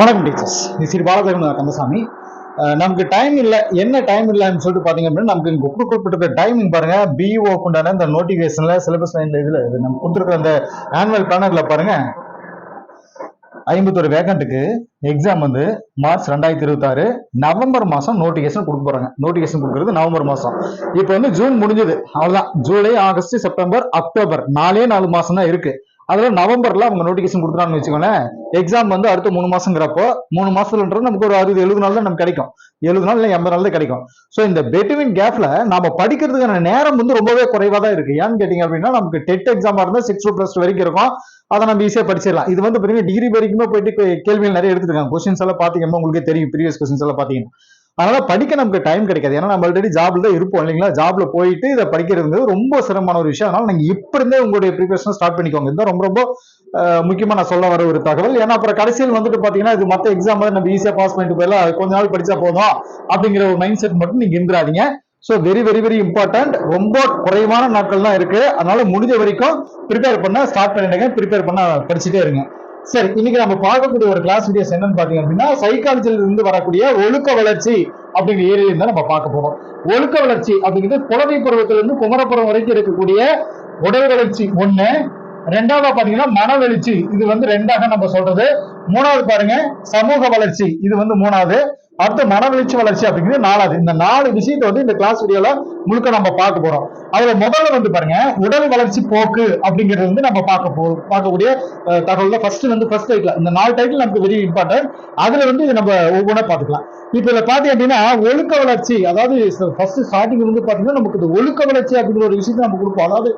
வணக்கம் டீச்சர்ஸ். இது ஸ்ரீ பாலதேவன் கந்தசாமி. நமக்கு டைம் இல்லை. என்ன டைம் இல்லைன்னு சொல்லிட்டு பார்த்தீங்க அப்படின்னா நமக்கு இங்கே கொடுக்கப்பட்டிருக்க டைமிங் பாருங்க. பிஇஓ உண்டான இந்த நோட்டிஃபிகேஷனில் சிலபஸ் லைனில் இதில் இது நம்ம கொடுத்துருக்க அந்த ஆனுவல் பிளானரில் பாருங்க. ஐம்பத்தொரு வேகண்ட்டுக்கு எக்ஸாம் வந்து மார்ச் ரெண்டாயிரத்தி இருபத்தாறு நவம்பர் மாதம் நோட்டிஃபிகேஷன் கொடுக்க போகிறாங்க நோட்டிஃபிகேஷன் கொடுக்குறது நவம்பர் மாதம் இப்போ வந்து ஜூன் முடிஞ்சது. அவ்வளோதான் ஜூலை ஆகஸ்ட் செப்டம்பர் அக்டோபர். நாலே நாலு மாதம் தான் இருக்குது அதில் நவம்பரில் அவங்க நோட்டிஃபிகேஷன் கொடுக்குறான்னு வச்சுக்கோங்களேன். எக்ஸாம் வந்து அடுத்த மூணு மாசங்கிறப்போ மூணு மாசத்துலன்றது நமக்கு ஒரு அறுபது எழுபது நாள் தான் நமக்கு கிடைக்கும். எழுபது நாள் இல்லை எண்பது நாள் தான் கிடைக்கும். ஸோ இந்த பெட்வீன் கேப்ல நாம படிக்கிறதுக்கான நேரம் வந்து ரொம்பவே குறைவாக தான் இருக்கு. ஏன்னு கேட்டிங்க அப்படின்னா நமக்கு டெட் எக்ஸாமா இருந்தால் சிக்ஸ் டூ ப்ளஸ் வரைக்கும் இருக்கும். அதை நம்ம ஈஸியாக படிச்சிடலாம். இது வந்து பார்த்தீங்கன்னா டிகிரி வரைக்குமே போயிட்டு கேள்விகள் நிறைய எடுத்துருக்காங்க கொஸ்டின்ஸ் எல்லாம் பார்த்தீங்கன்னா உங்களுக்கே தெரியும். ப்ரீவியஸ் கொஸ்டின்ஸ் எல்லாம் பார்த்தீங்கன்னா. அதனால படிக்க நமக்கு டைம் கிடைக்காது. ஏன்னா நம்ம ஆல்ரெடி ஜாப்ல தான் இருப்போம் இல்லைங்களா? ஜாப்ல போயிட்டு இதை படிக்கிறதுங்கிறது ரொம்ப சிரமமான ஒரு விஷயம். அதனால நீங்க இப்ப இருந்தே உங்களுடைய ப்ரிப்பரேஷன் ஸ்டார்ட் பண்ணிக்கோங்க. இதுதான் ரொம்ப ரொம்ப முக்கியமா நான் சொல்ல வர ஒரு தகவல். ஏன்னா அப்புறம் கடைசியில் வந்துட்டு பாத்தீங்கன்னா இது மத்த எக்ஸாம் நம்ம ஈஸியா பாஸ் பண்ணிட்டு போயிடலாம். கொஞ்ச நாள் படிச்சா போதும் அப்படிங்கிற ஒரு மைண்ட் செட் மட்டும் நீங்க இருந்துறாதீங்க so very very very important ரொம்ப குறைவான நாட்கள் தான் இருக்கு. அதனால முடிஞ்ச வரைக்கும் ப்ரிப்பேர் பண்ண ஸ்டார்ட் பண்ணிடுங்க. ப்ரிப்பேர் பண்ண படிச்சுட்டே இருங்க. சரி இன்னைக்கு நம்ம பார்க்கக்கூடிய ஒரு கிளாஸ் வீடியோஸ் என்னன்னு பாத்தீங்க அப்படின்னா சைக்காலஜில இருந்து வரக்கூடிய ஒழுக்க வளர்ச்சி அப்படிங்கிற ஏரியில தான் நம்ம பார்க்க போறோம். ஒழுக்க வளர்ச்சி அப்படிங்கிறது குழந்தை பருவத்துல இருந்து குமரப்பருவம் வரைக்கும் இருக்கக்கூடிய உடல் வளர்ச்சி ஒண்ணு. ரெண்டாவதா பாத்தீங்கன்னா மன வளர்ச்சி. இது வந்து ரெண்டாக நம்ம சொல்றது. மூணாவது பாருங்க சமூக வளர்ச்சி. இது வந்து மூணாவது. அடுத்து மன வளர்ச்சி அப்படிங்கிறது நாலாவது. இந்த நாலு விஷயத்தை வந்து இந்த கிளாஸ் வீடியோல முழுக்க நம்ம பார்க்க போறோம். அதுல முதல்ல வந்து பாருங்க உடல் வளர்ச்சி போக்கு அப்படிங்கிறது வந்து நம்ம பார்க்க போ பார்க்கக்கூடிய தகவல் தான். ஃபர்ஸ்ட் வந்து ஃபர்ஸ்ட் டைட்டில் இந்த நாலு டைட்டில் நமக்கு வெரி இம்பார்ட்டன்ட் அதுல வந்து இது நம்ம ஒவ்வொன்றா பார்த்துக்கலாம். இப்போ இதுல பாத்தீங்க அப்படின்னா ஒழுக்க வளர்ச்சி. அதாவது ஃபர்ஸ்ட் ஸ்டார்டிங் வந்து பாத்தீங்கன்னா நமக்கு இந்த ஒழுக்க வளர்ச்சி அப்படிங்கிற ஒரு விஷயத்தை நம்ம கொடுப்போம். அதாவது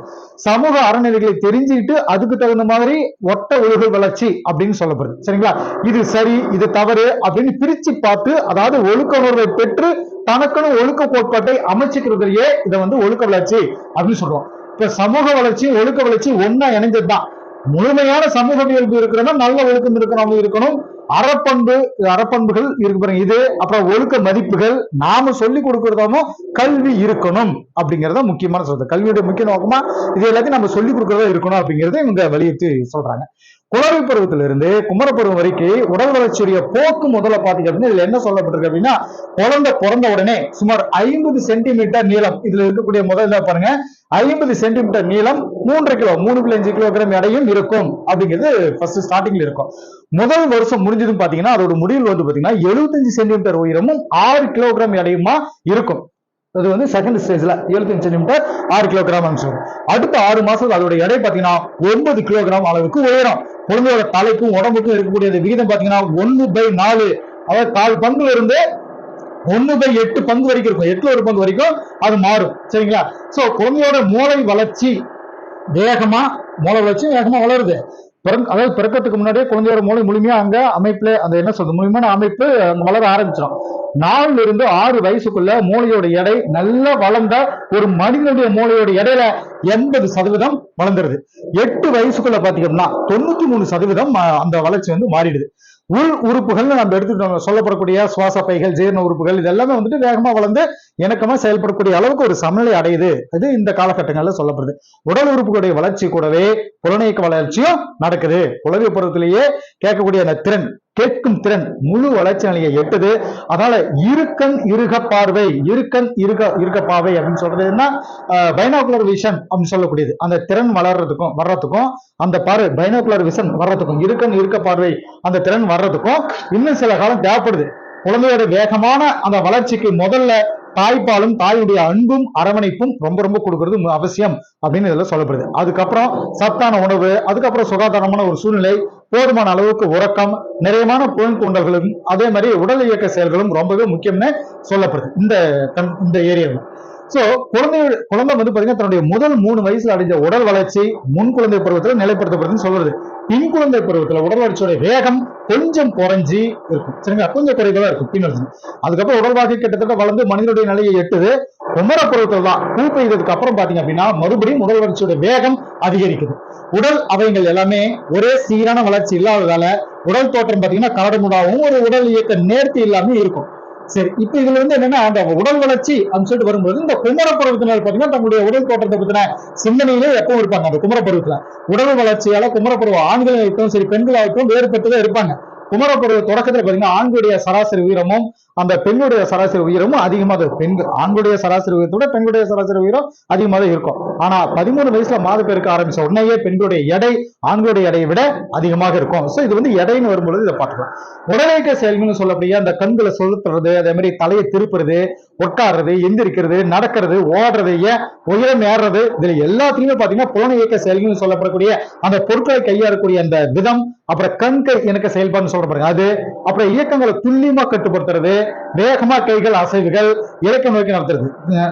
சமூக அறநிலைகளை தெரிஞ்சுக்கிட்டு அதுக்கு தகுந்த மாதிரி ஒட்ட ஒழுகல் வளர்ச்சி அப்படின்னு சொல்லப்படுது. சரிங்களா? இது சரி இது தவறு அப்படின்னு பிரிச்சு பார்த்து அதாவது ஒழுக்க உணர்வை பெற்று தனக்குன்னு ஒழுக்க கோட்பாட்டை அமைச்சுக்கிறதுலயே இதை வந்து ஒழுக்க வளர்ச்சி அப்படின்னு சொல்றோம். இப்ப சமூக வளர்ச்சி ஒழுக்க வளர்ச்சி ஒன்னா இணைஞ்சதுதான். முழுமையான சமூக இயல்பு இருக்கிறோம்னா நல்ல ஒழுக்கம் இருக்கிறவங்க இருக்கணும். அறப்பண்பு அறப்பண்புகள் இருக்கு பாருங்க. இது அப்புறம் ஒழுக்க மதிப்புகள் நாம சொல்லி கொடுக்கறதாமோ கல்வி இருக்கணும் அப்படிங்கறத முக்கியமான சொல்றது. கல்வியோட முக்கிய நோக்கமா இது எல்லாத்தையும் நம்ம சொல்லி கொடுக்கறதா இருக்கணும் அப்படிங்கறத இவங்க வலியுறுத்தி சொல்றாங்க. குழந்தை பருவத்திலிருந்து குமரப்பருவம் வரைக்கும் உடல் வளர்ச்சியுடைய போக்கு முதல்ல பாத்தீங்க அப்படின்னா இதுல என்ன சொல்லப்பட்டிருக்கு அப்படின்னா குழந்தை பிறந்த உடனே சுமார் ஐம்பது சென்டிமீட்டர் நீளம் இதுல இருக்கக்கூடிய முதல்ல பாருங்க. ஐம்பது சென்டிமீட்டர் நீளம் மூன்று கிலோ மூணு புள்ளி அஞ்சு கிலோகிராம் எடையும் இருக்கும் அப்படிங்கிறது ஃபர்ஸ்ட் ஸ்டார்டிங்ல இருக்கும். முதல் வருஷம் முடிஞ்சதும் பாத்தீங்கன்னா அதோட முடிவில் வந்து பாத்தீங்கன்னா எழுபத்தஞ்சு சென்டிமீட்டர் உயரமும் ஆறு கிலோகிராம் எடையுமா இருக்கும். அது வந்து செகண்ட் ஸ்டேஜ்ல 75 சென்டிமீட்டர் ஆறு கிலோகிராம் அனுப்பிச்சிடும் அடுத்த ஆறு மாசத்துக்கு அதோட எடை பாத்தீங்கன்னா ஒன்பது கிலோகிராம் அளவுக்கு உயரம். குழந்தையோட தலைக்கும் உடம்புக்கும் இருக்கக்கூடிய விகிதம் பாத்தீங்கன்னா ஒன்னு பை நாலு. அதாவது கால் பங்குல இருந்து ஒன்னு பை எட்டு பங்கு வரைக்கும் இருக்கும். எட்டுல ஒரு பங்கு வரைக்கும் அது மாறும். சரிங்களா? சோ குழந்தையோட மூளை வளர்ச்சி வேகமா மூளை வளர்ச்சி வேகமா வளருது. அதாவது பிறக்கத்துக்கு முன்னாடியே குழந்தையோட மூளை முழுமையா அங்க அமைப்புல அந்த என்ன சொல்றது முழுமையான அமைப்பு அங்க வளர ஆரம்பிச்சிடும் நாலுல இருந்து ஆறு வயசுக்குள்ள மூளையோட எடை நல்லா வளர்ந்த ஒரு மனிதனுடைய மூளையோட எடையில எண்பது சதவீதம் வளர்ந்துருது. எட்டு வயசுக்குள்ள பாத்தீங்கன்னா தொண்ணூத்தி மூணு சதவீதம் அந்த வளர்ச்சி வந்து மாறிடுது. உள் உறுப்புகள்னு நம்ம எடுத்துக்கிட்டோம் சொல்லப்படக்கூடிய சுவாச பைகள் ஜீரண உறுப்புகள் இது எல்லாமே வந்துட்டு வேகமாக வளர்ந்து இணக்கமாக செயல்படக்கூடிய அளவுக்கு ஒரு சமநிலை அடையுது. அது இந்த காலகட்டங்களில் சொல்லப்படுது. உடல் உறுப்புகளுடைய வளர்ச்சி கூடவே புலனயக்க வளர்ச்சியும் நடக்குது. குழந்தை பருவத்திலேயே கேட்கக்கூடிய அந்த திறன் கேட்கும் திறன் முழு வளர்ச்சி நிலையை எட்டுது. அதனால இருக்கண் இருக பார்வை இருக்கண் இருக இருக பார்வை அப்படின்னு சொல்றதுன்னா பைனாகுலர் விஷன் அப்படின்னு சொல்லக்கூடியது. அந்த திறன் வளர்றதுக்கும் வர்றதுக்கும் அந்த பார்வை பைனாகுலர் விஷன் வர்றதுக்கும் இருக்கண் இருக்க பார்வை அந்த திறன் வர்றதுக்கும் இன்னும் சில காலம் தேவைப்படுது. குழந்தையோட வேகமான அந்த வளர்ச்சிக்கு முதல்ல தாய்ப்பாலும் தாயுடைய அன்பும் அரவணைப்பும் ரொம்ப ரொம்ப கொடுக்கறது மு- அவசியம் அப்படின்னு இதில் சொல்லப்படுது. அதுக்கப்புறம் சத்தான உணவு அதுக்கப்புறம் சுகாதாரமான ஒரு சூழ்நிலை போதுமான அளவுக்கு உறக்கம் நிறையமான புழன் தூண்டல்களும் அதே மாதிரி உடல் இயக்க செயல்களும் ரொம்பவே முக்கியம்னு சொல்லப்படுது. இந்த இந்த ஏரியாவில் சோ குழந்தை குழந்தை வந்து பாத்தீங்கன்னா தன்னுடைய முதல் மூணு வயசுல அடைஞ்ச உடல் வளர்ச்சி முன் குழந்தை பருவத்துல நிலைப்படுத்தப்படுதுன்னு சொல்றது. பின் குழந்தை பருவத்துல உடல் வளர்ச்சியோட வேகம் கொஞ்சம் குறைஞ்சி இருக்கும். சரிங்களா? கொஞ்சம் குறைவா இருக்கும். பின் வளர்ச்சி. அதுக்கப்புறம் உடல் வாழ்க்கை கிட்டத்தட்ட வளர்ந்து மனிதனுடைய நிலையை எட்டுது. குமர பருவத்தில் தான் பூ பெய்ததுக்கு அப்புறம் பாத்தீங்க அப்படின்னா மறுபடியும் உடல் வளர்ச்சியோட வேகம் அதிகரிக்குது. உடல் அவைகள் எல்லாமே ஒரே சீரான வளர்ச்சி இல்லாததால உடல் தோற்றம் பாத்தீங்கன்னா கரடுமுடாவும் ஒரு உடல் இயக்க நேர்த்தி இல்லாம இருக்கும். சரி இப்ப இதுல வந்து என்னன்னா அந்த உடல் வளர்ச்சி அப்படின்னு சொல்லிட்டு வரும்போது இந்த குமர பருவத்தினர் பாத்தீங்கன்னா தங்களுடைய உடல் தோற்றத்தை பத்தின சிந்தனையிலே எப்பவும் இருப்பாங்க அந்த குமர பருவத்துல. உடல் வளர்ச்சியால குமர பருவம் ஆண்களாகட்டும் சரி பெண்களாகட்டும் வேறுபட்டுதான் இருப்பாங்க. குமரப்பருவ தொடக்கத்துல பாத்தீங்கன்னா ஆண்களுடைய சராசரி உயரமும் அந்த பெண்ணுடைய சராசரி உயரமும் அதிகமாக இருக்கும். பெண்கள் ஆண்களுடைய சராசரி உயரத்தை விட பெண்களுடைய சராசரி உயரம் அதிகமாக இருக்கும். ஆனா பதிமூணு வயசுல மாத பெருக்க ஆரம்பிச்ச உடனேயே பெண்களுடைய எடை ஆண்களுடைய எடையை விட அதிகமாக இருக்கும். சோ இது வந்து எடைன்னு வரும்பொழுது இதை பார்த்துக்கலாம். உடலியக்க செயல்கள்னு சொல்லக்கூடிய அந்த கண்களை சொலுத்துறது அதே மாதிரி தலையை திருப்புறது உட்காடுறது எந்திரிக்கிறது நடக்கிறது ஓடுறது ஏன் உயரம் ஏறுறது இதுல எல்லாத்துலயுமே பாத்தீங்கன்னா புலன இயக்க செயல்கள்னு சொல்லப்படக்கூடிய அந்த பொருட்களை கையாளக்கூடிய அந்த விதம் அப்புறம் கண் கை இணக்க செயல்பாடுன்னு சொல்ற பாருங்க. அது அப்புறம் இயக்கங்களை துல்லியமா கட்டுப்படுத்துறது வேகமா கைகள் அசைவுகள் இலக்க நோக்கி நடத்துறது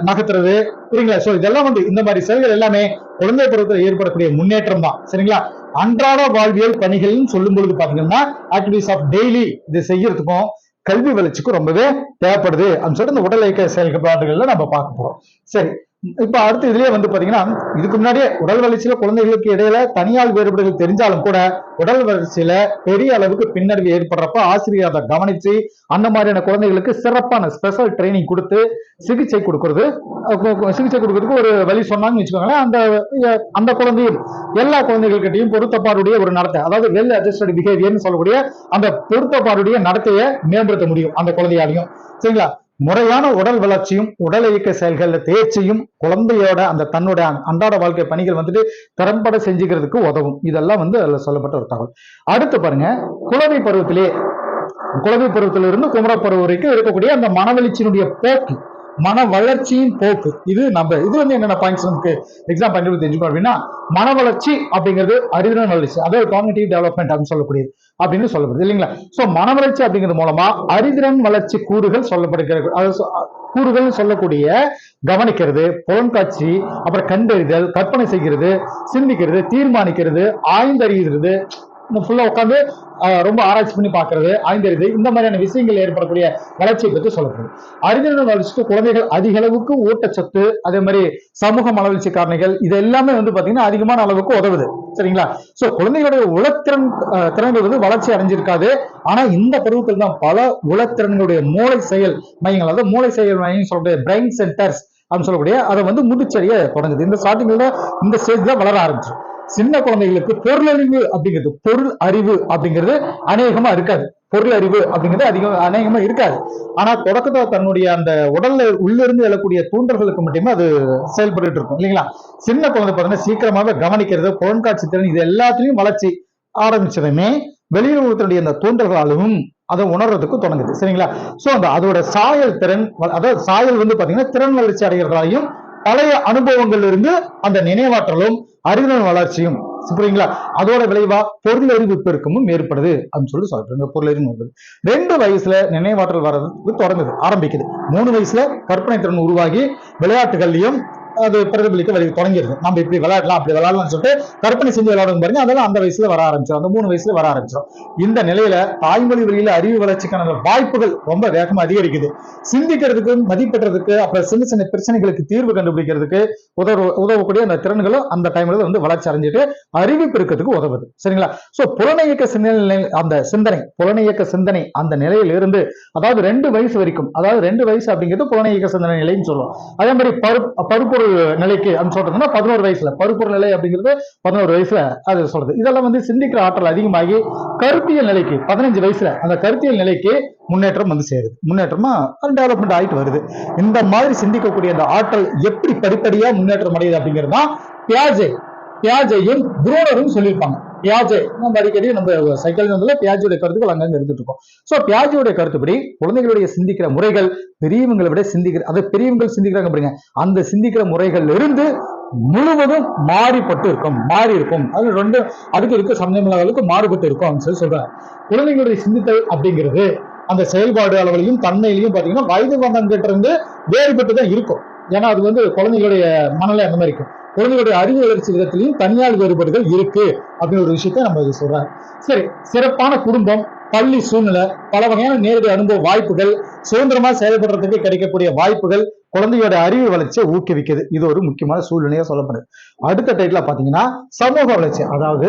நகர்த்துறது. சரிங்களா சோ இதெல்லாம் வந்து இந்த மாதிரி செயல்கள் எல்லாமே குழந்தை பருவத்தில் ஏற்படக்கூடிய முன்னேற்றம் தான் சரிங்களா? அன்றாட வாழ்வியல் பணிகள்னு சொல்லும் பொழுது பாத்தீங்கன்னா ஆக்டிவிட்டிஸ் ஆஃப் டெய்லி இது செய்யறதுக்கும் கல்வி வளர்ச்சிக்கும் ரொம்பவே தேவைப்படுது. அப்படின்னு சொல்லிட்டு இந்த உடல் இயக்க செயல்பாடுகள்ல நம்ம பார்க்க போறோம். சரி இப்ப அடுத்து இதுலயே வந்து பாத்தீங்கன்னா இதுக்கு முன்னாடியே உடல் வளர்ச்சியில குழந்தைகளுக்கு இடையில தனியால் வேறுபாடுகள் தெரிஞ்சாலும் கூட உடல் வளர்ச்சியில பெரிய அளவுக்கு பின்னடைவு ஏற்படுறப்ப ஆசிரியர் அதை கவனிச்சு அந்த மாதிரியான குழந்தைகளுக்கு சிறப்பான ஸ்பெஷல் ட்ரைனிங் கொடுத்து சிகிச்சை கொடுக்கறது. கு- சிகிச்சை கொடுக்கறதுக்கு ஒரு வழி சொன்னாங்கன்னு வச்சுக்கோங்களேன். அந்த அந்த குழந்தையும் எல்லா குழந்தைகள்கிட்டையும் பொருத்தப்பாடுடைய ஒரு நடத்தை அதாவது வெல் அட்ஜஸ்டட் பிஹேவியர்னு சொல்லக்கூடிய அந்த பொருத்தப்பாடுடைய நடத்தையை மேம்படுத்த முடியும் அந்த குழந்தையாலையும். சரிங்களா? முறையான உடல் வளர்ச்சியும் உடல் இயக்க செயல்களில் தேர்ச்சியும் குழந்தையோட அந்த தன்னுடைய அன்றாட வாழ்க்கை பணிகள் வந்துட்டு திறம்பட செஞ்சுக்கிறதுக்கு உதவும். இதெல்லாம் வந்து அதுல சொல்லப்பட்ட ஒரு தகவல். அடுத்து பாருங்க குழந்தை பருவத்திலே குழந்தை பருவத்திலிருந்து குமரப்பருவ வரைக்கும் இருக்கக்கூடிய அந்த மனவெளிச்சியினுடைய போக்கு. மன வளர்ச்சியின் போக்கு. இது நம்ம இது வந்து என்னென்ன பாயிண்ட்ஸ் நமக்கு எக்ஸாம் பண்ணி தெரிஞ்சுக்கணும் அப்படின்னா மன வளர்ச்சி அப்படிங்கிறது அறிவுடன் வளர்ச்சி. அதாவது காமினிட்டிவ் டெவலப்மெண்ட் அப்படின்னு சொல்லக்கூடியது அப்படின்னு சொல்லப்படுது இல்லைங்களா? ஸோ மன வளர்ச்சி அப்படிங்கிறது மூலமா அறிதிறன் வளர்ச்சி கூறுகள் சொல்லப்படுகிறது. கூறுகள் சொல்லக்கூடிய கவனிக்கிறது புலன்காட்சி அப்புறம் கண்டறிதல் கற்பனை செய்கிறது சிந்திக்கிறது தீர்மானிக்கிறது ஆய்ந்தறிகிறது ஃபுல்லாக உட்காந்து ரொம்ப ஆராய்ச்சி பண்ணி பார்க்கறது ஆய்ந்தறிது இந்த மாதிரியான விஷயங்கள் ஏற்படக்கூடிய வளர்ச்சியை பற்றி சொல்லப்படுது. அறிஞர்கள் வளர்ச்சிக்கு குழந்தைகள் அதிக அளவுக்கு ஊட்டச்சத்து அதே மாதிரி சமூக மனவளர்ச்சி காரணிகள் இது எல்லாமே வந்து பார்த்தீங்கன்னா அதிகமான அளவுக்கு உதவுது. சரிங்களா? ஸோ குழந்தைகளுடைய உளத்திறன் திறன்கள் வந்து வளர்ச்சி அடைஞ்சிருக்காது. ஆனால் இந்த பருவத்தில் தான் பல உளத்திறன்களுடைய மூளை செயல் மையங்கள். அதாவது மூளை செயல் மையம் சொல்லக்கூடிய பிரெயின் சென்டர்ஸ் அப்படின்னு சொல்லக்கூடிய அதை வந்து முதிச்சரிய தொடங்குது. இந்த ஸ்டார்டிங்ல இந்த ஸ்டேஜ் தான் வளர ஆரம்பிச்சு சின்ன குழந்தைகளுக்கு பொருளறிவு அப்படிங்கிறது பொருள் அறிவு அப்படிங்கிறது அநேகமா இருக்காது. பொருள் அறிவு அப்படிங்கிறது அதிகம் அநேகமா இருக்காது. ஆனா தொடக்கத்துல தன்னுடைய அந்த உடல்ல உள்ளிருந்து எழக்கூடிய தூண்டல்களுக்கு மட்டுமே அது செயல்பட்டு இருக்கும் இல்லைங்களா? சின்ன குழந்தை பாத்தீங்கன்னா சீக்கிரமாவே கவனிக்கிறது புலன்காட்சி திறன் இது எல்லாத்துலயும் வளர்ச்சி ஆரம்பிச்சதுமே வெளியில் உலகத்தினுடைய அந்த தூண்டல்களாலும் அதை உணர்றதுக்கு தொடங்குது சரிங்களா? சோ அந்த அதோட சாயல் திறன் அதாவது சாயல் வந்து பாத்தீங்கன்னா திறன் வளர்ச்சி அடைகிறதாலையும் பழைய அனுபவங்கள்ல இருந்து அந்த நினைவாற்றலும் அறிவியல் வளர்ச்சியும் புரியுங்களா? அதோட விளைவா பொருளறிவு பெருக்கமும் ஏற்படுது அப்படின்னு சொல்லி சொல்றாங்க. பொருளறிவு வருது ரெண்டு வயசுல நினைவாற்றல் வர்றதுக்கு தொடங்குது ஆரம்பிக்குது. மூணு வயசுல கற்பனை திறன் உருவாகி விளையாட்டுகள்லயும் அது பிரதிபலிக்க வழி தொடங்கிடுது நம்ம இப்படி விளையாடலாம் அப்படி விளையாடலாம்னு சொல்லிட்டு கற்பனை செஞ்சு விளையாடும் பாருங்க அதெல்லாம் அந்த வயசுல வர ஆரம்பிச்சிடும் அந்த மூணு வயசுல வர ஆரம்பிச்சிடும் இந்த நிலையில தாய்மொழி வழியில அறிவு வளர்ச்சிக்கான வாய்ப்புகள் ரொம்ப வேகமா அதிகரிக்குது. சிந்திக்கிறதுக்கு மதிப்பெற்றதுக்கு அப்புறம் சின்ன சின்ன பிரச்சனைகளுக்கு தீர்வு கண்டுபிடிக்கிறதுக்கு உதவு உதவக்கூடிய அந்த திறன்களும் அந்த டைம்ல வந்து வளர்ச்சி அடைஞ்சிட்டு அறிவு பெருக்கத்துக்கு உதவுது. சரிங்களா? சோ புலனையக்க சிந்தனை அந்த சிந்தனை புலனையக்க சிந்தனை அந்த நிலையில இருந்து அதாவது ரெண்டு வயசு வரைக்கும் அதாவது ரெண்டு வயசு அப்படிங்கிறது புலனையக்க சிந்தனை நிலைன்னு சொல்லுவோம். அதே மாதிரி பரு பருப்பொருள் நிலைக்கு அப்படின்னு சொல்றதுன்னா பதினோரு வயசுல பருப்பொருள் நிலை அப்படிங்கிறது பதினோரு வயசுல அது சொல்றது. இதெல்லாம் வந்து சிந்திக்கிற ஆற்றல் அதிகமாகி கருத்தியல் நிலைக்கு பதினஞ்சு வயசுல அந்த கருத்தியல் நிலைக்கு முன்னேற்றம் வந்து சேருது. முன்னேற்றமா டெவலப்மெண்ட் ஆகிட்டு வருது. இந்த மாதிரி சிந்திக்கக்கூடிய அந்த ஆற்றல் எப்படி படிப்படியா முன்னேற்றம் அடையுது அப்படிங்கிறது தான் பியாஜே. பியாஜையும் புரோனரும் சொல்லியிருப்பாங்க. பியாஜே நம்ம அடிக்கடி நம்ம சைக்கிள் வந்து பியாஜியோட கருத்துக்கள் அங்கங்க இருந்துட்டு இருக்கோம். சோ பியாஜோட கருத்துப்படி குழந்தைகளுடைய சிந்திக்கிற முறைகள் பெரியவங்களை விட சிந்திக்கிற அதை பெரியவங்கள் சிந்திக்கிறாங்க பாருங்க. அந்த சிந்திக்கிற முறைகள் இருந்து முழுவதும் மாறிப்பட்டு இருக்கும் மாறி இருக்கும். அது ரெண்டு அதுக்கு இருக்க சமயம் அளவுக்கு மாறுபட்டு இருக்கும் அப்படின்னு சொல்லி சொல்றாங்க. குழந்தைகளுடைய சிந்தித்தல் அப்படிங்கிறது அந்த செயல்பாடு அளவிலையும் தன்மையிலையும் பாத்தீங்கன்னா வயது வந்தவங்கிட்ட இருந்து வேறுபட்டு தான் இருக்கும். ஏன்னா அது வந்து குழந்தைகளுடைய மனநிலை அந்த மாதிரி இருக்கும். குழந்தைகளுடைய அறிவு வளர்ச்சி விதத்திலையும் தனியார் வேறுபாடுகள் இருக்கு அப்படின்னு ஒரு விஷயத்த நம்ம இது சொல்றாரு சரி சிறப்பான குடும்பம் பள்ளி சூழ்நிலை பல வகையான நேரடி அனுபவ வாய்ப்புகள் சுதந்திரமா செயல்படுறதுக்கு கிடைக்கக்கூடிய வாய்ப்புகள் குழந்தையோட அறிவு வளர்ச்சியை ஊக்குவிக்குது. இது ஒரு முக்கியமான சூழ்நிலையா சொல்லப்படுது. அடுத்த டைட்டில் பார்த்தீங்கன்னா சமூக வளர்ச்சி. அதாவது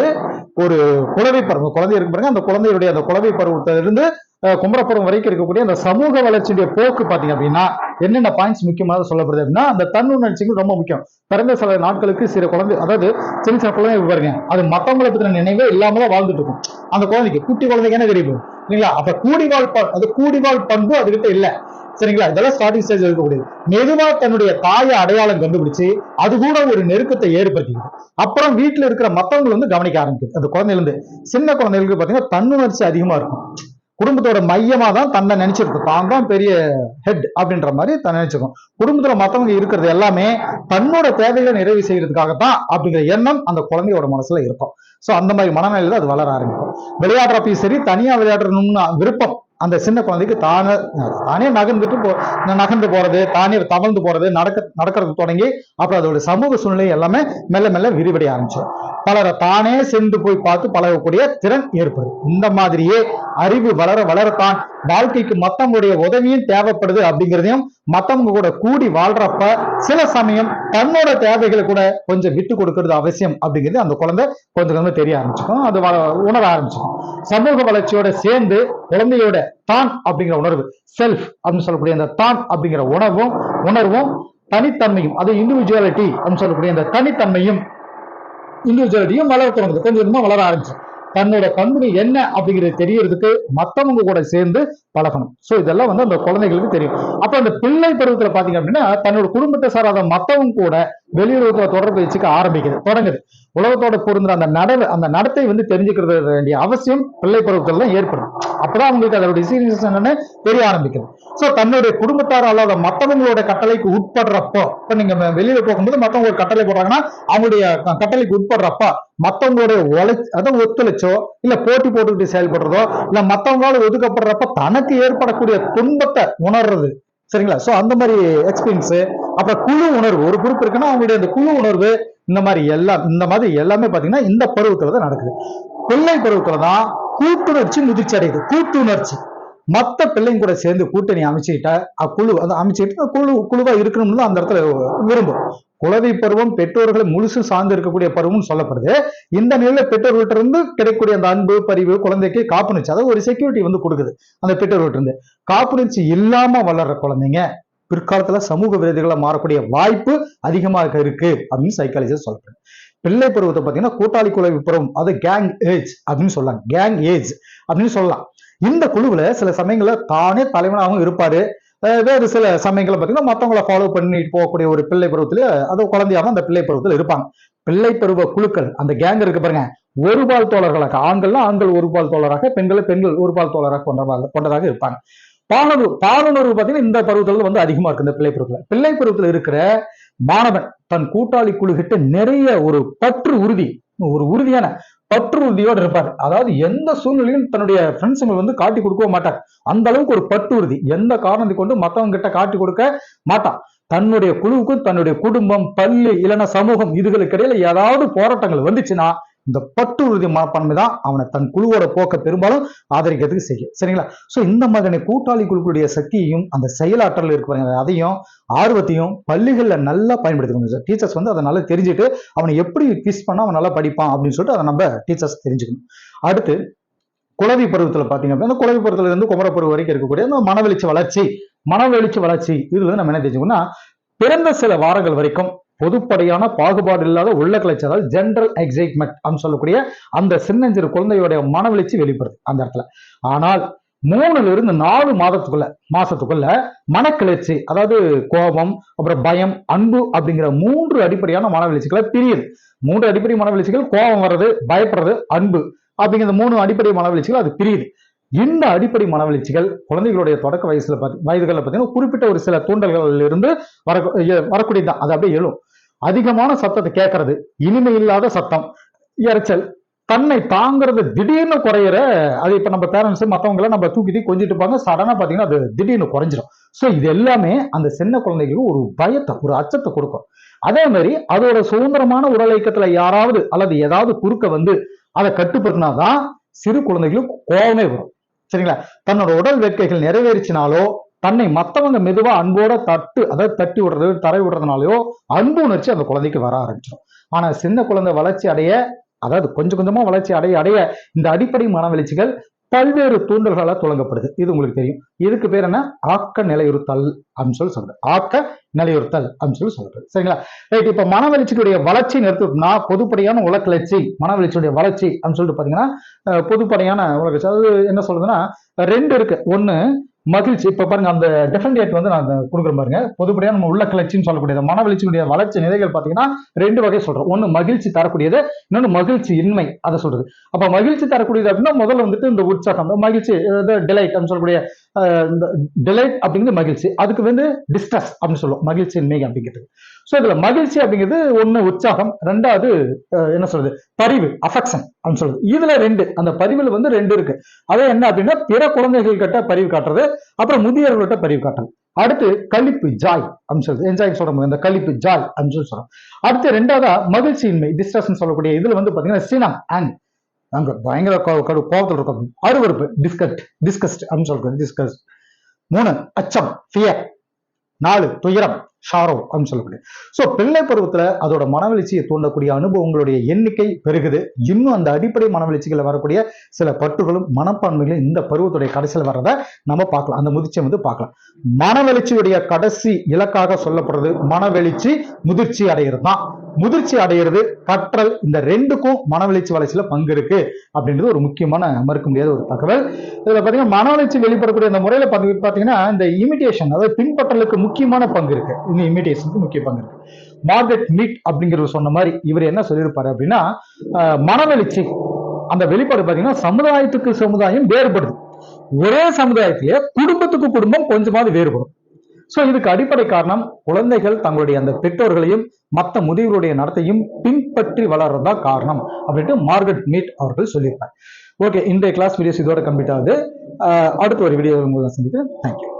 ஒரு குழவை பருவம். குழந்தை இருக்கு பாருங்க அந்த குழந்தையுடைய அந்த குழவை பருவத்திலிருந்து அஹ், குமரப்புறம் வரைக்கும் இருக்கக்கூடிய அந்த சமூக வளர்ச்சியுடைய போக்கு பார்த்தீங்க அப்படின்னா என்னென்ன பாயிண்ட்ஸ் முக்கியமாக சொல்லப்படுது அப்படின்னா அந்த தன்னுணர்ச்சிக்கு ரொம்ப முக்கியம். பிறந்த சில நாட்களுக்கு சில குழந்தை அதாவது சின்ன சின்ன குழந்தை பாருங்க அது மற்றவங்களை பத்தின நினைவே இல்லாம தான் வாழ்ந்துட்டு இருக்கும். அந்த குழந்தைக்கு குட்டி குழந்தைக்கு என்ன தெரியும் சரிங்களா அப்ப கூடிவாழ் அது கூடிவாழ் பண்பு அதுகிட்ட இல்ல. சரிங்களா? இதெல்லாம் ஸ்டார்டிங் ஸ்டேஜ் இருக்கக்கூடியது. மெதுவா தன்னுடைய தாயை அடையாளம் கண்டுபிடிச்சு அது கூட ஒரு நெருக்கத்தை ஏற்படுத்திக்குது அப்புறம் வீட்டுல இருக்கிற மத்தவங்களை வந்து கவனிக்க ஆரம்பிக்குது. அந்த குழந்தையில இருந்து சின்ன குழந்தைகளுக்கு பாத்தீங்கன்னா தன்னுணர்ச்சி அதிகமா இருக்கும். குடும்பத்தோட மையமா தான் தன்னை நினைச்சிருக்கும் தான் தான் பெரிய ஹெட் அப்படின்ற மாதிரி தன்னை நினைச்சிருக்கும். குடும்பத்துல மத்தவங்க இருக்கிறது எல்லாமே தன்னோட தேவைகளை நிறைவு செய்யறதுக்காகத்தான் அப்படிங்கிற எண்ணம் அந்த குழந்தையோட மனசுல இருக்கும். சோ அந்த மாதிரி மனநிலையில அது வளர ஆரம்பிக்கும். விளையாடுறப்பையும் சரி தனியா விளையாடுறணும்னு விருப்பம் அந்த சின்ன குழந்தைக்கு தானே தானே நகர்ந்துட்டு போ நகர்ந்து போறது தானே தவழ்ந்து போறது நடக்க நடக்கிறது தொடங்கி அப்புறம் அதோட சமூக சூழ்நிலை எல்லாமே மெல்ல மெல்ல விரிவடைய ஆரம்பிச்சிடும் பலரை தானே சென்று போய் பார்த்து பழகக்கூடிய திறன் ஏற்படுது. இந்த மாதிரியே அறிவு வளர வளரத்தான் வாழ்க்கைக்கு மத்தவங்களுடைய உதவியும் தேவைப்படுது அப்படிங்கிறதையும் மத்தவங்க கூட கூடி வாழ்றப்ப சில சமயம் தன்னோட தேவைகளை கூட கொஞ்சம் விட்டு கொடுக்கறது அவசியம் அப்படிங்கிறது அந்த குழந்தை கொஞ்சம் கொஞ்சம் தெரிய ஆரம்பிச்சுக்கும். அது உணர ஆரம்பிச்சுக்கும். சமூக வளர்ச்சியோட சேர்ந்து குழந்தையோட தான் அப்படிங்கிற உணர்வு. செல்ஃப் அப்படின்னு சொல்லக்கூடிய அந்த தான் அப்படிங்கிற உணர்வும் உணர்வும் தனித்தன்மையும். அது இண்டிவிஜுவாலிட்டி அப்படின்னு சொல்லக்கூடிய அந்த தனித்தன்மையும் இண்டிவிஜுவாலிட்டியும் வளர தொடங்குது. கொஞ்சம் கொஞ்சமா வளர ஆரம்பிச்சு தன்னோட பண்புகள் என்ன அப்படிங்கிறது தெரியறதுக்கு மத்தவங்க கூட சேர்ந்து பழகணும். சோ இதெல்லாம் வந்து அந்த குழந்தைகளுக்கு தெரியும். அப்ப அந்த பிள்ளை பருவத்துல பாத்தீங்க அப்படின்னா தன்னோட குடும்பத்தை சாராத மத்தவங்க கூட வெளியுறவுல தொடர்பு வச்சுக்க ஆரம்பிக்குது தொடங்குது. உலகத்தோட பொருந்துற அந்த நடவு அந்த நடத்தை வந்து தெரிஞ்சுக்கிறது வேண்டிய அவசியம் பிள்ளை பருவத்தில் தான் ஏற்படும். அப்பதான் அவங்களுக்கு அதோட சீரியஸ் என்னன்னு தெரிய ஆரம்பிக்குது. சோ தன்னுடைய குடும்பத்தார் அல்லாத மத்தவங்களோட கட்டளைக்கு உட்படுறப்போ இப்போ நீங்க வெளியில போகும்போது மத்தவங்க ஒரு கட்டளை போடுறாங்கன்னா அவங்களுடைய க- கட்டளைக்கு உட்படுறப்ப மற்றவங்களுடைய உழை அதாவது ஒத்துழைச்சோ இல்ல போட்டி போட்டுக்கிட்டு செயல்படுறதோ? இல்ல மத்தவங்களால ஒதுக்கப்படுறப்ப தனக்கு ஏற்படக்கூடிய துன்பத்தை உணர்றது. சரிங்களா? சோ அந்த மாதிரி எக்ஸ்பீரியன்ஸ் அப்புறம் குழு உணர்வு. ஒரு குரூப் இருக்குன்னா அவங்களுடைய அந்த குழு உணர்வு இந்த மாதிரி எல்லாம் இந்த மாதிரி எல்லாமே பாத்தீங்கன்னா இந்த பருவத்துல தான் நடக்குது. பிள்ளை பருவத்துல தான் கூட்டுணர்ச்சி முதிர்ச்சி அடையுது. கூட்டுணர்ச்சி. மத்த பிள்ளைங்க கூட சேர்ந்து கூட்டணி அமைச்சுக்கிட்ட அக்குழு அதை அமைச்சுக்கிட்டு குழு குழுவா இருக்கணும்னு அந்த இடத்துல விரும்பும். குழந்தை பருவம் பெற்றோர்களை முழுசு சார்ந்து இருக்கக்கூடிய பருவம்னு சொல்லப்படுது. இந்த நிலையில பெற்றோர்கள்ட்ட இருந்து கிடைக்கக்கூடிய அந்த அன்பு பரிவு குழந்தைக்கு காப்புணர்ச்சி அதாவது ஒரு செக்யூரிட்டி வந்து கொடுக்குது அந்த பெற்றோர்கள்ட்ட இருந்து காப்புணர்ச்சி இல்லாம வளர்ற குழந்தைங்க பிற்காலத்துல சமூக விரோதிகளா மாறக்கூடிய வாய்ப்பு அதிகமாக இருக்கு அப்படின்னு சைக்காலஜிஸ்ட் சொல்றாங்க. பிள்ளை பருவத்தை பார்த்தீங்கன்னா கூட்டாளி குழவி பருவம் அது கேங் ஏஜ் அப்படின்னு சொல்லலாம் கேங் ஏஜ் அப்படின்னு சொல்லலாம். இந்த குழுவுல சில சமயங்கள்ல தானே தலைவனாகவும் இருப்பாரு. வேறு சில சமயங்களை பார்த்தீங்கன்னா மற்றவங்களை ஃபாலோ பண்ணிட்டு போகக்கூடிய ஒரு பிள்ளை பருவத்துல அது குழந்தையாவும் அந்த பிள்ளை பருவத்தில் இருப்பாங்க. பிள்ளை பருவ குழுக்கள் அந்த கேங் இருக்கு பாருங்க. ஒரு பால் தோழர்களாக ஆண்கள்னா ஆண்கள் ஒரு பால் தோழராக பெண்கள் பெண்கள் ஒரு பால் தோழராக கொண்டதாக கொண்டதாக இருப்பாங்க. பாலுணர்வு பாலுணர்வு பார்த்தீங்கன்னா இந்த பருவத்தில் வந்து அதிகமா இருக்கு இந்த பிள்ளை பருவத்தில். பிள்ளை பருவத்தில் இருக்கிற மாணவன் தன் கூட்டாளி குழுகிட்ட நிறைய ஒரு பற்று உறுதி ஒரு உறுதியான பற்று உறுதியோடு இருப்பார். அதாவது எந்த சூழ்நிலையும் தன்னுடைய ஃப்ரெண்ட்ஸுங்க வந்து காட்டி கொடுக்கவும் மாட்டார். அந்த அளவுக்கு ஒரு பற்று உறுதி எந்த காரணத்தை கொண்டு மத்தவங்க கிட்ட காட்டி கொடுக்க மாட்டான் தன்னுடைய குழுவுக்கும் தன்னுடைய குடும்பம் பள்ளி இல்லைன்னா சமூகம் இதுகளுக்கு இடையில ஏதாவது போராட்டங்கள் வந்துச்சுன்னா இந்த பட்டு உறுதி மனப்பான்மை தான் அவனை தன் குழுவோட போக்க பெரும்பாலும் ஆதரிக்கிறதுக்கு செய்யும். சரிங்களா? ஸோ இந்த மாதிரியான கூட்டாளி குழுக்களுடைய சக்தியையும் அந்த செயலாற்றல் இருக்கிற அதையும் ஆர்வத்தையும் பள்ளிகளில் நல்லா பயன்படுத்திக்கணும். சார் டீச்சர்ஸ் வந்து அதை நல்லா தெரிஞ்சுட்டு அவனை எப்படி கிஸ் பண்ணா அவன் நல்லா படிப்பான் அப்படின்னு சொல்லிட்டு அதை நம்ம டீச்சர்ஸ் தெரிஞ்சுக்கணும். அடுத்து குழவி பருவத்தில் பார்த்தீங்க அப்படின்னா அந்த குழவி பருவத்துல இருந்து குமர பருவம் வரைக்கும் இருக்கக்கூடிய அந்த மனவெளிச்சி வளர்ச்சி மனவெளிச்சி வளர்ச்சி இதுல வந்து நம்ம என்ன தெரிஞ்சுக்கணும்னா பிறந்த சில வாரங்கள் வரைக்கும் பொதுப்படையான பாகுபாடு இல்லாத உள்ள கிளர்ச்சி அதாவது ஜென்ரல் எக்ஸைட்மெண்ட் அப்படின்னு சொல்லக்கூடிய அந்த சின்னஞ்சிறு குழந்தையுடைய மனவெளிச்சி வெளிப்படுது அந்த இடத்துல. ஆனால் மூணுல இருந்து நாலு மாதத்துக்குள்ள மாசத்துக்குள்ள மனக்கிளர்ச்சி அதாவது கோபம் அப்புறம் பயம் அன்பு அப்படிங்கிற மூன்று அடிப்படையான மனவெளிச்சிகளை பிரியுது. மூன்று அடிப்படை மனவெளிச்சிகள் கோபம் வர்றது பயப்படுறது அன்பு அப்படிங்கிற மூணு அடிப்படை மனவெளிச்சிகள் அது பிரியுது. இந்த அடிப்படை மனவெளிச்சிகள் குழந்தைகளுடைய தொடக்க வயசுல பார்த்து வயதுகளில் பார்த்தீங்கன்னா குறிப்பிட்ட ஒரு சில தூண்டல்களில் இருந்து வர வரக்கூடியதான் அது அப்படியே எழும். அதிகமான சத்தத்தை கேட்கறது இனிமை இல்லாத சத்தம் இரைச்சல் தன்னை தாங்கிறது திடீர்னு குறையிற அது இப்போ நம்ம பேரண்ட்ஸ் மற்றவங்கள நம்ம தூக்கி கொஞ்சிட்டு இருப்பாங்க சடனாக பார்த்தீங்கன்னா அது திடீர்னு குறைஞ்சிடும் ஸோ இது எல்லாமே அந்த சின்ன குழந்தைகளுக்கு ஒரு பயத்தை ஒரு அச்சத்தை கொடுக்கும். அதே மாதிரி அதோட சுதந்திரமான உடல் இயக்கத்தில் யாராவது அல்லது ஏதாவது குறுக்க வந்து அதை கட்டுப்படுத்தினாதான் சிறு குழந்தைகளுக்கு கோபமே வரும். சரிங்களா? தன்னோட உடல் வேட்கைகள் நிறைவேறிச்சினாலோ தன்னை மற்றவங்க மெதுவா அன்போட தட்டு அதாவது தட்டி விடுறது தரை விடுறதுனாலயோ அன்பு உணர்ச்சி அந்த குழந்தைக்கு வர ஆரம்பிச்சிடும் ஆனா சின்ன குழந்தை வளர்ச்சி அடைய அதாவது கொஞ்சம் கொஞ்சமா வளர்ச்சி அடைய அடைய இந்த அடிப்படை மனவெளிச்சிகள் பல்வேறு தூண்டல்களால் தொடங்கப்படுது இது உங்களுக்கு தெரியும். இதுக்கு பேர் என்ன? ஆக்க நிலையுறுத்தல் அப்படின்னு சொல்லி சொல்றது ஆக்க நிலையுறுத்தல் அப்படின்னு சொல்லி சொல்றது சரிங்களா? ரைட் இப்ப மனவெளிச்சியுடைய வளர்ச்சி நிறுத்தணும்னா பொதுப்படையான உலக்கிளர்ச்சி மனவெளிச்சியுடைய வளர்ச்சி அப்படின்னு சொல்லிட்டு பாத்தீங்கன்னா பொதுப்படையான உலக அதாவது என்ன சொல்றதுன்னா ரெண்டு இருக்கு. ஒன்று மகிழ்ச்சி. இப்ப பாருங்க அந்த டெஃபரன்ட் வந்து நான் கொடுக்குறேன் பாருங்க. பொதுப்படியா நம்ம உள்ள கிளர்ச்சின்னு சொல்லக்கூடியது மனவளர்ச்சியுடைய வளர்ச்சி நிலைகள் பாத்தீங்கன்னா ரெண்டு வகை சொல்றோம். ஒண்ணு மகிழ்ச்சி தரக்கூடியது இன்னொன்னு மகிழ்ச்சி இன்மை அதை சொல்றது. அப்ப மகிழ்ச்சி தரக்கூடியது அப்படின்னா முதல்ல வந்துட்டு இந்த உற்சாகம் மகிழ்ச்சி டிலைட் அப்படின்னு சொல்லக்கூடிய இந்த டிலைட் அப்படிங்கிறது மகிழ்ச்சி. அதுக்கு வந்து டிஸ்ட்ரஸ் அப்படின்னு சொல்லுவோம். மகிழ்ச்சியின்மை அப்படிங்கிறது ஸோ இதுல மகிழ்ச்சி அப்படிங்கிறது ஒன்று உற்சாகம். ரெண்டாவது என்ன சொல்றது? பரிவு அஃபெக்ஷன் அப்படின்னு சொல்றது. இதுல ரெண்டு. அந்த பரிவில் வந்து ரெண்டு இருக்கு. அது என்ன அப்படின்னா பிற குழந்தைகள் கிட்ட பரிவு காட்டுறது. அப்புறம் முதியவர்கள்ட்ட பரிவு காட்டுறது. அடுத்து கழிப்பு ஜாய் அப்படின்னு சொல்றது. என்ஜாய் சொல்றோம். இந்த கழிப்பு ஜாய் அப்படின்னு சொல்லி சொல்றோம். அடுத்து ரெண்டாவதா மகிழ்ச்சியின்மை டிஸ்ட்ரஸ் சொல்லக்கூடிய இதுல வந்து பாத்தீங்கன்னா சினம் அண்ட் அங்க பயங்கர கோபத்தில் இருக்கும். அருவருப்பு டிஸ்கட் டிஸ்கஸ்ட் அப்படின்னு சொல்றேன் டிஸ்கஸ்ட் மூணு அச்சம் ஃபியர் நாலு துயரம். ஷாரோ அப்படின்னு சொல்லக்கூடிய. ஸோ பிள்ளை பருவத்துல அதோட மனவெழுச்சியை தூண்டக்கூடிய அனுபவங்களுடைய எண்ணிக்கை பெருகுது. இன்னும் அந்த அடிப்படை மனவெழுச்சிகளை வரக்கூடிய சில பற்றுகளும் மனப்பான்மைகளும் இந்த பருவத்துடைய கடைசியில் வர்றதை நம்ம பார்க்கலாம். அந்த முதிர்ச்சியை வந்து பார்க்கலாம். மனவெளிச்சியுடைய கடைசி இலக்காக சொல்லப்படுறது மனவெளிச்சி முதிர்ச்சி அடைகிறது தான். முதிர்ச்சி அடைகிறது கற்றல் இந்த ரெண்டுக்கும் மனவெழுச்சி வளர்ச்சியில பங்கு இருக்கு அப்படின்றது ஒரு முக்கியமான மறுக்க முடியாத ஒரு தகவல். இதுல பாத்தீங்கன்னா மனவளர்ச்சி வெளிப்படக்கூடிய இந்த முறையில பாத்தீங்க- பாத்தீங்கன்னா இந்த இமிடேஷன் அதாவது பின்பற்றலுக்கு முக்கியமான பங்கு இருக்கு. அவங்க இமிடேஷனுக்கு முக்கிய பங்கு இருக்கு. மார்கரெட் மீட் அப்படிங்கிறவர் சொன்ன மாதிரி இவர் என்ன சொல்லியிருப்பாரு அப்படின்னா மனவெளிச்சி மனவெழுச்சி அந்த வெளிப்பாடு பாத்தீங்கன்னா சமுதாயத்துக்கு சமுதாயம் வேறுபடுது. ஒரே சமுதாயத்திலே குடும்பத்துக்கு குடும்பம் கொஞ்சமாவது வேறுபடும். சோ இதுக்கு அடிப்படை காரணம் குழந்தைகள் தங்களுடைய அந்த பெற்றோர்களையும் மற்ற முதியவருடைய நடத்தையும் பின்பற்றி வளர்றதா காரணம் அப்படின்ட்டு மார்கெட் மீட் அவர்கள் சொல்லியிருப்பார். ஓகே இன்றைய கிளாஸ் வீடியோஸ் இதோட கம்ப்ளீட் ஆகுது. ஆஹ் அடுத்த ஒரு வீடியோ உங்களை சந்திக்கிறேன். தேங்க்யூ